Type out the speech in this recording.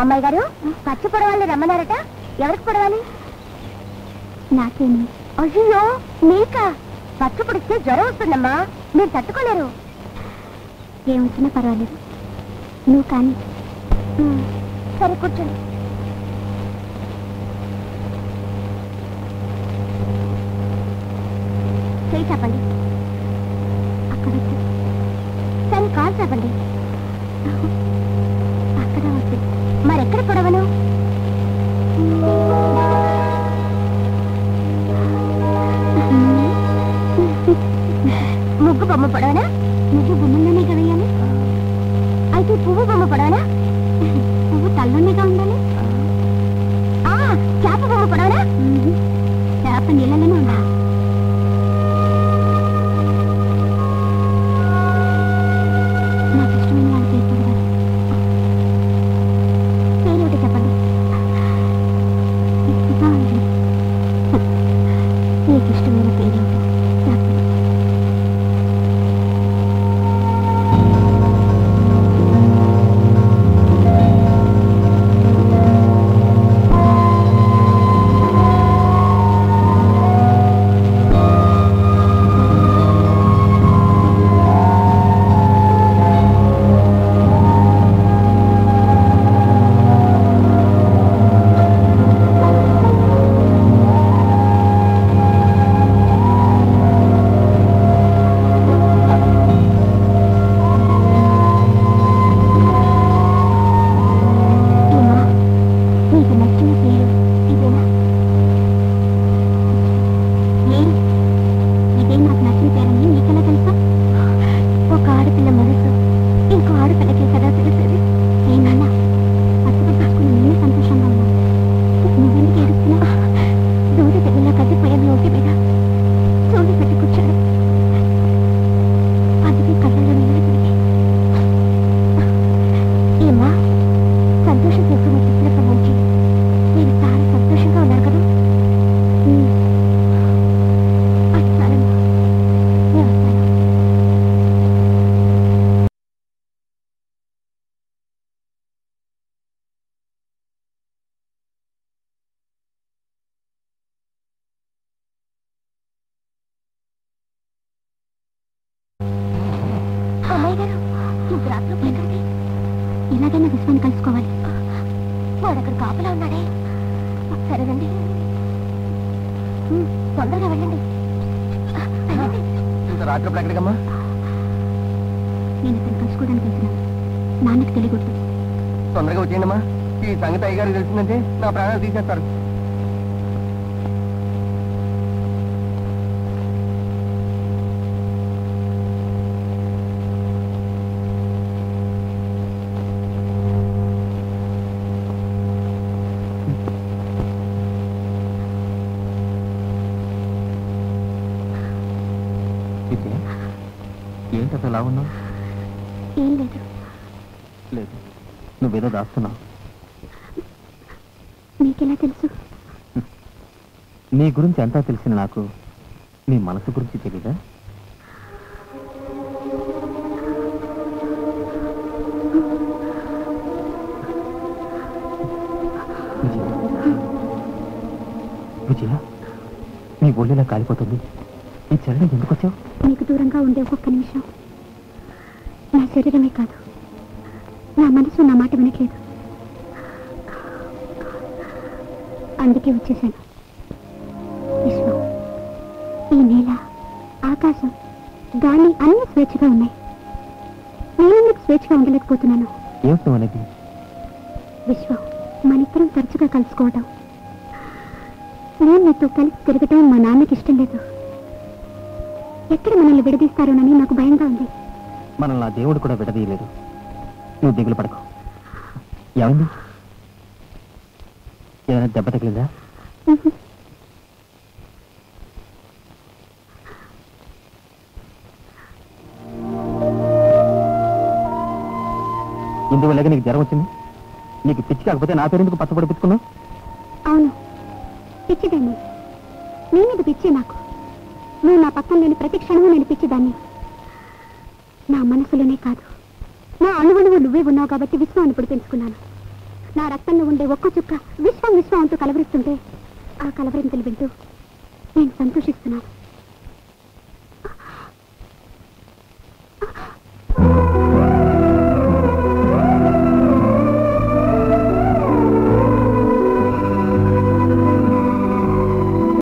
అమ్మాయి గారు పచ్చి పొడవాలి రమ్మన్నారట. ఎవరికి పొడవాలి? నాకేమి. అయ్యో నీకా పచ్చి పొడిస్తే జ్వరం వస్తుందమ్మా. మీరు తట్టుకోలేరు. ఏమొచ్చినా పర్వాలేదు. నువ్వు కానీ. సరే కూర్చోండి. చేయి చెప్పండి అక్కడ. సరే కాల్ చెప్పండి ముగ్గు బొమ్మ పొడవనా? ముగ్గు బొమ్మలోనే కవేయాలి అయితే పువ్వు బొమ్మ పొడవనా? పువ్వు తల్లోనేగా ఉండాలి. ఆ, చేప బొమ్మ పొడవనా? చేప నీళ్ళలోనే ఉండాలి నాకు ఇష్టమైన పేరు. నీకు నచ్చిన అమ్మాయి గారు నువ్వు రాత్రి ఎక్కడికి ఎలాగైనా విశ్వాన్ని కలుసుకోవాలి. వాడు అక్కడ కాపలా ఉన్నాడే. సరేనండి తొందరగా వెళ్ళండి. వెళ్ళండి. ఇంత రాత్రి ఎక్కడికమ్మా? నేను ఇతను కలుసుకోవడానికి వెళ్తున్నాను. నాన్నకి తెలియకూడదు. తొందరగా వచ్చేయండి అమ్మా ఈ సంగతి అయ్యగారికి తెలిసిందంటే నా ప్రాణాలు తీసేస్తారు. ఏంటి అసలు ఎలా ఉన్నావు ఏం లేదు. లేదు. నువ్వేదో దాస్తున్నావు. మీకెలా తెలుసు? నీ గురించి అంతా తెలిసిన నాకు నీ మనసు గురించి తెలీదా? విజయ నీ ఒళ్ళెలా కాలిపోతుంది? ఈ చల్లని ఎందుకు వచ్చావు? మీకు దూరంగా ఉండే ఒక్కొక్క నిమిషం. నా శరీరమే కాదు. నా మనసు నా మాట వినట్లేదు. అందుకే వచ్చేసాను. విశ్వం ఈ నేల ఆకాశం గాలి అన్ని స్వేచ్ఛగా ఉన్నాయి. నేనెందుకు స్వేచ్ఛగా ఉండలేకపోతున్నాను? ఏమిటి నువ్వు అనేది విశ్వం మనిద్దరం తరచుగా కలుసుకోవటం. నేను నీతో కలిసి తిరగటం మా నాన్నకి ఇష్టం లేదు. ఎక్కడ మనల్ని విడదీస్తారోనని నాకు భయంగా ఉంది. మనల్ని ఆ దేవుడు కూడా విడదీయలేదు. నువ్వు దిగులు పడకు. ఏమైంది? ఏదైనా దెబ్బ తగిలిందా. ఇందువల్లగా నీకు జ్వరం వచ్చింది నీకు పిచ్చి కాకపోతే నా పేరు ఎందుకు పచ్చబడిపించుకున్నావు? అవును. పిచ్చిదాన్ని. నీ మీద పిచ్చి నాకు. నువ్వు నా పక్కన లేని ప్రతి క్షణము నేను పిచ్చిదాన్ని. నా మనసులోనే కాదు. నా అణువణువు నువ్వే ఉన్నావు కాబట్టి విశ్వం ఇప్పుడు పెంచుకున్నాను. నా రక్తంలో ఉండే ఒక్క చుక్క విశ్వం విశ్వం అంటూ కలవరిస్తుంటే ఆ కలవరింతలు వింటూ నేను సంతోషిస్తున్నాను.